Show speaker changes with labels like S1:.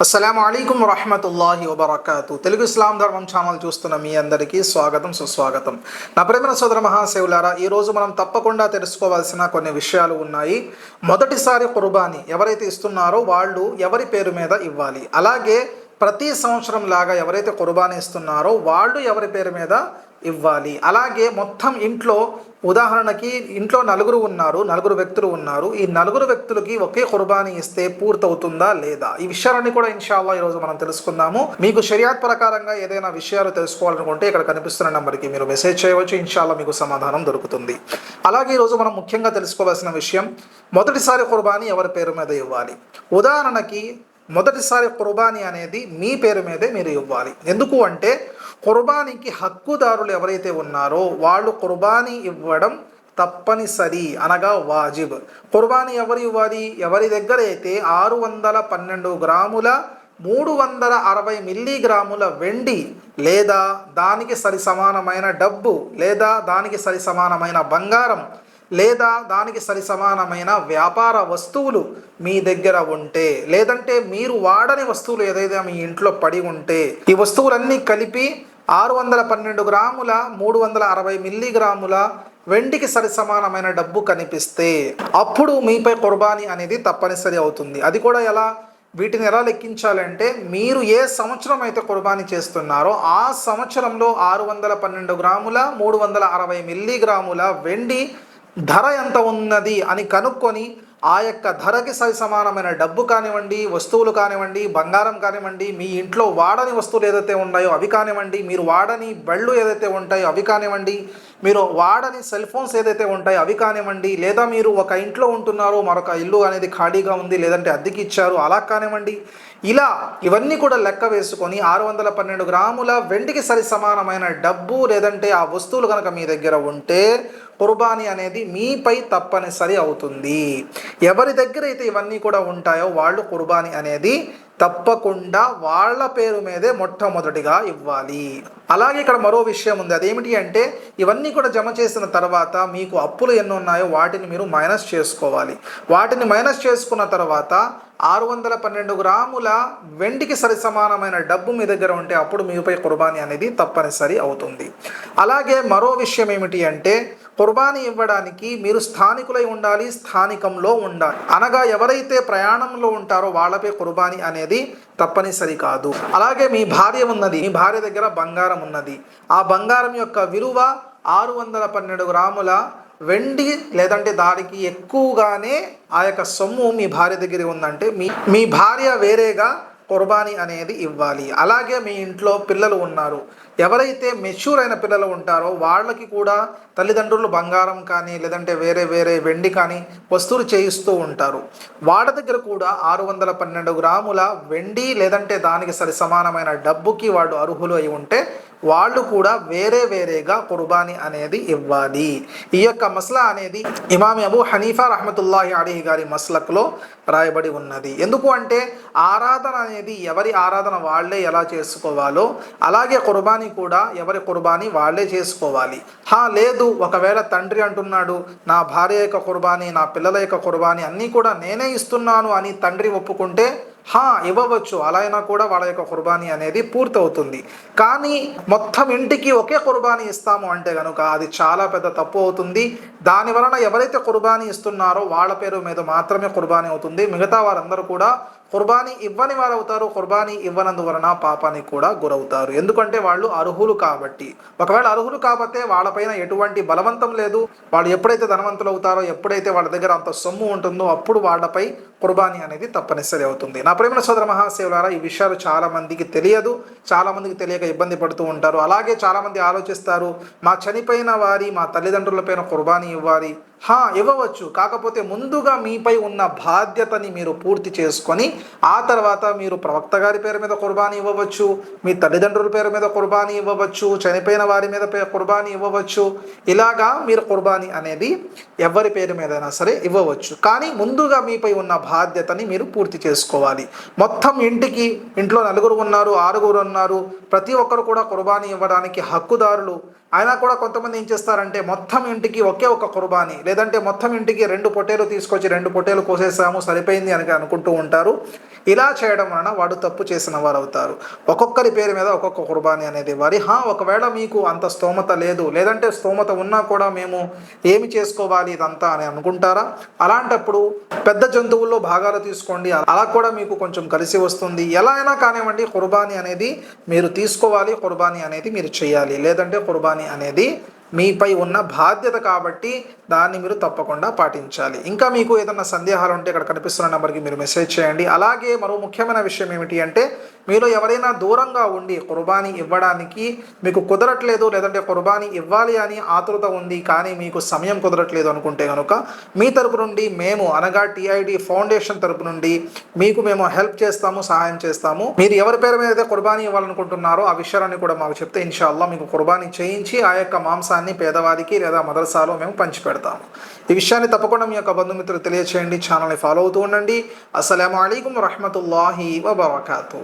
S1: అస్సలం అయికం వరహమతుల్లాహి వబర్కాతు. తెలుగు ఇస్లాం ధర్మం ఛానల్ చూస్తున్న మీ అందరికీ స్వాగతం సుస్వాగతం. నా ప్రేమ సోదర మహాశివులారా ఈరోజు మనం తప్పకుండా తెలుసుకోవాల్సిన కొన్ని విషయాలు ఉన్నాయి. మొదటిసారి కుర్బానీ ఎవరైతే ఇస్తున్నారో వాళ్ళు ఎవరి పేరు మీద ఇవ్వాలి. అలాగే ప్రతి సంవత్సరం లాగా ఎవరైతే కుర్బానీ ఇస్తున్నారో వాళ్ళు ఎవరి పేరు మీద ఇవ్వాలి. అలాగే మొత్తం ఇంట్లో ఉదాహరణకి ఇంట్లో నలుగురు ఉన్నారు నలుగురు వ్యక్తులు ఉన్నారు. ఈ నలుగురు వ్యక్తులకి ఒకే కుర్బానీ ఇస్తే పూర్తవుతుందా లేదా? ఈ విషయాలన్నీ కూడా ఇన్షాల్లా ఈరోజు మనం తెలుసుకుందాము. మీకు షరియాత్ ప్రకారంగా ఏదైనా విషయాలు తెలుసుకోవాలనుకుంటే ఇక్కడ కనిపిస్తున్న నెంబర్కి మీరు మెసేజ్ చేయవచ్చు. ఇన్షాల్లా మీకు సమాధానం దొరుకుతుంది. అలాగే ఈరోజు మనం ముఖ్యంగా తెలుసుకోవాల్సిన విషయం మొదటిసారి కుర్బానీ ఎవరి పేరు మీద ఇవ్వాలి? ఉదాహరణకి మొదటిసారి కుర్బానీ అనేది మీ పేరు మీదే మీరు ఇవ్వాలి. ఎందుకు అంటే కుర్బానీకి హక్కుదారులు ఎవరైతే ఉన్నారో వాళ్ళు కుర్బానీ ఇవ్వడం తప్పనిసరి అనగా వాజిబ్. కుర్బానీ ఎవరు ఇవ్వాలి? ఎవరి దగ్గర అయితే ఆరు వందల పన్నెండు గ్రాముల మూడు వందల అరవై మిల్లీగ్రాముల వెండి లేదా దానికి సరి సమానమైన డబ్బు లేదా దానికి సరి సమానమైన బంగారం లేదా దానికి సరి సమానమైన వ్యాపార వస్తువులు మీ దగ్గర ఉంటే లేదంటే మీరు వాడని వస్తువులు ఏదైతే మీ ఇంట్లో పడి ఉంటే ఈ వస్తువులన్నీ కలిపి ఆరు వందల పన్నెండు గ్రాముల మూడు వందల అరవై మిల్లీగ్రాముల వెండికి సరి సమానమైన డబ్బు కనిపిస్తే అప్పుడు మీపై కుర్బానీ అనేది తప్పనిసరి అవుతుంది. అది కూడా ఎలా? వీటిని ఎలా లెక్కించాలంటే మీరు ఏ సంవత్సరం అయితే కుర్బానీ చేస్తున్నారో ఆ సంవత్సరంలో ఆరు వందల పన్నెండు గ్రాముల మూడు వందల అరవై మిల్లీగ్రాముల వెండి ధర ఎంత ఉన్నది అని కనుక్కొని ఆ యొక్క ధరకి సరి సమానమైన డబ్బు కానివ్వండి వస్తువులు కానివ్వండి బంగారం కానివ్వండి మీ ఇంట్లో వాడని వస్తువులు ఏదైతే ఉన్నాయో అవి కానివ్వండి మీరు వాడని బళ్ళు ఏదైతే ఉంటాయో అవి కానివ్వండి మీరు వాడని సెల్ ఫోన్స్ ఏదైతే ఉంటాయో అవి కానివ్వండి లేదా మీరు ఒక ఇంట్లో ఉంటున్నారో మరొక ఇల్లు అనేది ఖాళీగా ఉంది లేదంటే అద్దెకి ఇచ్చారు అలా కానివ్వండి. ఇలా ఇవన్నీ కూడా లెక్క వేసుకొని ఆరు వందల పన్నెండు గ్రాముల వెండికి సరి సమానమైన డబ్బు లేదంటే ఆ వస్తువులు కనుక మీ దగ్గర ఉంటే కుర్బానీ అనేది మీపై తప్పనిసరి అవుతుంది. ఎవరి దగ్గర అయితే ఇవన్నీ కూడా ఉంటాయో వాళ్ళు కుర్బానీ అనేది తప్పకుండా వాళ్ళ పేరు మీదే మొట్టమొదటిగా ఇవ్వాలి. అలాగే ఇక్కడ మరో విషయం ఉంది. అదేమిటి అంటే ఇవన్నీ కూడా జమ చేసిన తర్వాత మీకు అప్పులు ఎన్ని ఉన్నాయో వాటిని మీరు మైనస్ చేసుకోవాలి. వాటిని మైనస్ చేసుకున్న తర్వాత ఆరు వందల పన్నెండు గ్రాముల వెండికి సరి సమానమైన డబ్బు మీ దగ్గర ఉంటే అప్పుడు మీపై కుర్బానీ అనేది తప్పనిసరి అవుతుంది. అలాగే మరో విషయం ఏమిటి అంటే కుర్బానీ ఇవ్వడానికి మీరు స్థానికులై ఉండాలి స్థానికంలో ఉండాలి. అనగా ఎవరైతే ప్రయాణంలో ఉంటారో వాళ్ళపై కుర్బానీ అనేది తప్పనిసరి కాదు. అలాగే మీ భార్య ఉన్నది మీ భార్య దగ్గర బంగారం ఉన్నది. ఆ బంగారం యొక్క విలువ ఆరు వందల పన్నెండు గ్రాముల వెండి లేదంటే దానికి ఎక్కువగానే ఆ యొక్క సొమ్ము మీ భార్య దగ్గర ఉందంటే మీ మీ భార్య వేరేగా కుర్బానీ అనేది ఇవ్వాలి. అలాగే మీ ఇంట్లో పిల్లలు ఉన్నారు. ఎవరైతే మెచ్యూర్ అయిన పిల్లలు ఉంటారో వాళ్ళకి కూడా తల్లిదండ్రులు బంగారం కానీ లేదంటే వేరే వేరే వెండి కానీ వస్తువులు చేయిస్తూ ఉంటారు. వాళ్ళ దగ్గర కూడా ఆరు వందల పన్నెండు గ్రాముల వెండి లేదంటే దానికి సరి సమానమైన డబ్బుకి వాడు అర్హులు అయి ఉంటే వాళ్ళు కూడా వేరే వేరేగా కుర్బానీ అనేది ఇవ్వాలి. ఈ యొక్క మసలా అనేది ఇమామి అబు హనీఫా రహమతుల్లాహి అలీ గారి మస్లక్లో రాయబడి ఉన్నది. ఎందుకు అంటే ఆరాధన అనేది ఎవరి ఆరాధన వాళ్ళే ఎలా చేసుకోవాలో అలాగే కుర్బానీ కూడా ఎవరి కుర్బానీ వాళ్ళే చేసుకోవాలి. హా లేదు ఒకవేళ తండ్రి అంటున్నాడు నా భార్య యొక్క కుర్బానీ నా పిల్లల యొక్క కుర్బానీ అన్నీ కూడా నేనే ఇస్తున్నాను అని తండ్రి ఒప్పుకుంటే హా ఇవ్వవచ్చు. అలా అయినా కూడా వాళ్ళ యొక్క కుర్బానీ అనేది పూర్తవుతుంది. కానీ మొత్తం ఇంటికి ఒకే కుర్బానీ ఇస్తాము అంటే కనుక అది చాలా పెద్ద తప్పు అవుతుంది. దాని వలన ఎవరైతే కుర్బానీ ఇస్తున్నారో వాళ్ళ పేరు మీద మాత్రమే కుర్బానీ అవుతుంది. మిగతా వారందరూ కూడా కుర్బానీ ఇవ్వని వారు అవుతారు కుర్బానీ ఇవ్వనందువలన పాపానికి కూడా గురవుతారు. ఎందుకంటే వాళ్ళు అర్హులు కాబట్టి. ఒకవేళ అర్హులు కాబట్టే వాళ్ళపైన ఎటువంటి బలవంతం లేదు. వాళ్ళు ఎప్పుడైతే ధనవంతులు అవుతారో ఎప్పుడైతే వాళ్ళ దగ్గర అంత సొమ్ము ఉంటుందో అప్పుడు వాళ్ళపై కుర్బానీ అనేది తప్పనిసరి అవుతుంది. నా ప్రేమ సోదర మహాశివులారా ఈ విషయాలు చాలా మందికి తెలియదు. చాలా మందికి తెలియక ఇబ్బంది పడుతూ ఉంటారు. అలాగే చాలా మంది ఆలోచిస్తారు మా చనిపోయిన వారి మా తల్లిదండ్రులపైన కుర్బానీ ఇవ్వాలి హా ఇవ్వవచ్చు. కాకపోతే ముందుగా మీపై ఉన్న బాధ్యతని మీరు పూర్తి చేసుకొని ఆ తర్వాత మీరు ప్రవక్త గారి పేరు మీద కుర్బానీ ఇవ్వవచ్చు మీ తల్లిదండ్రుల పేరు మీద కుర్బానీ ఇవ్వవచ్చు చనిపోయిన వారి మీద కుర్బానీ ఇవ్వవచ్చు. ఇలాగా మీరు కుర్బానీ అనేది ఎవరి పేరు మీదైనా సరే ఇవ్వవచ్చు. కానీ ముందుగా మీపై ఉన్న బాధ్యతని మీరు పూర్తి చేసుకోవాలి. మొత్తం ఇంటికి ఇంట్లో నలుగురు ఉన్నారు ఆరుగురు ఉన్నారు. ప్రతి ఒక్కరు కూడా కుర్బానీ ఇవ్వడానికి హక్కుదారులు. అయినా కూడా కొంతమంది ఏం చేస్తారంటే మొత్తం ఇంటికి ఒకే ఒక కుర్బానీ లేదంటే మొత్తం ఇంటికి రెండు పొట్టేలు తీసుకొచ్చి రెండు పొట్టేలు కోసేసాము సరిపోయింది అని అనుకుంటూ ఉంటారు. ఇలా చేయడం వలన వాడు తప్పు చేసిన వారు అవుతారు ఒక్కొక్కరి పేరు మీద ఒక్కొక్క కుర్బానీ అనేది వారి హా ఒకవేళ మీకు అంత స్తోమత లేదు లేదంటే స్తోమత ఉన్నా కూడా మేము ఏమి చేసుకోవాలి ఇదంతా అని అనుకుంటారా? అలాంటప్పుడు పెద్ద జంతువుల్లో భాగాలు తీసుకోండి. అలా కూడా మీకు కొంచెం కలిసి వస్తుంది. ఎలా అయినా కానివ్వండి కుర్బానీ అనేది మీరు తీసుకోవాలి కుర్బానీ అనేది మీరు చేయాలి. లేదంటే కుర్బానీ అనేది మీపై ఉన్న బాధ్యత కాబట్టి దాన్ని మీరు తప్పకుండా పాటించాలి. ఇంకా మీకు ఏదైనా సందేహాలు ఉంటే ఇక్కడ కనిపిస్తున్న నెంబర్కి మీరు మెసేజ్ చేయండి. అలాగే మరో ముఖ్యమైన విషయం ఏమిటి అంటే మీలో ఎవరైనా దూరంగా ఉండి కుర్బానీ ఇవ్వడానికి మీకు కుదరట్లేదు లేదంటే కుర్బానీ ఇవ్వాలి అని ఆతృత ఉంది కానీ మీకు సమయం కుదరట్లేదు అనుకుంటే కనుక మీ తరపు నుండి మేము అనగా టిఐడి ఫౌండేషన్ తరపు నుండి మీకు మేము హెల్ప్ చేస్తాము సహాయం చేస్తాము. మీరు ఎవరి పేరు మీద అయితే కుర్బానీ ఇవ్వాలనుకుంటున్నారో ఆ విషయాలన్నీ కూడా మాకు చెప్తే ఇన్షాల్లా మీకు కుర్బానీ చేయించి ఆ యొక్క మాంసాన్ని పేదవారికి లేదా మదర్సాలో మేము పంచిపెడతాము. ఈ విషయాన్ని తప్పకుండా మీ యొక్క బంధుమిత్రులు తెలియచేయండి ఛానల్ని ఫాలో అవుతూ ఉండండి. అస్సలం అయికం వరహమతుల్లాహి వబర్కాతూ.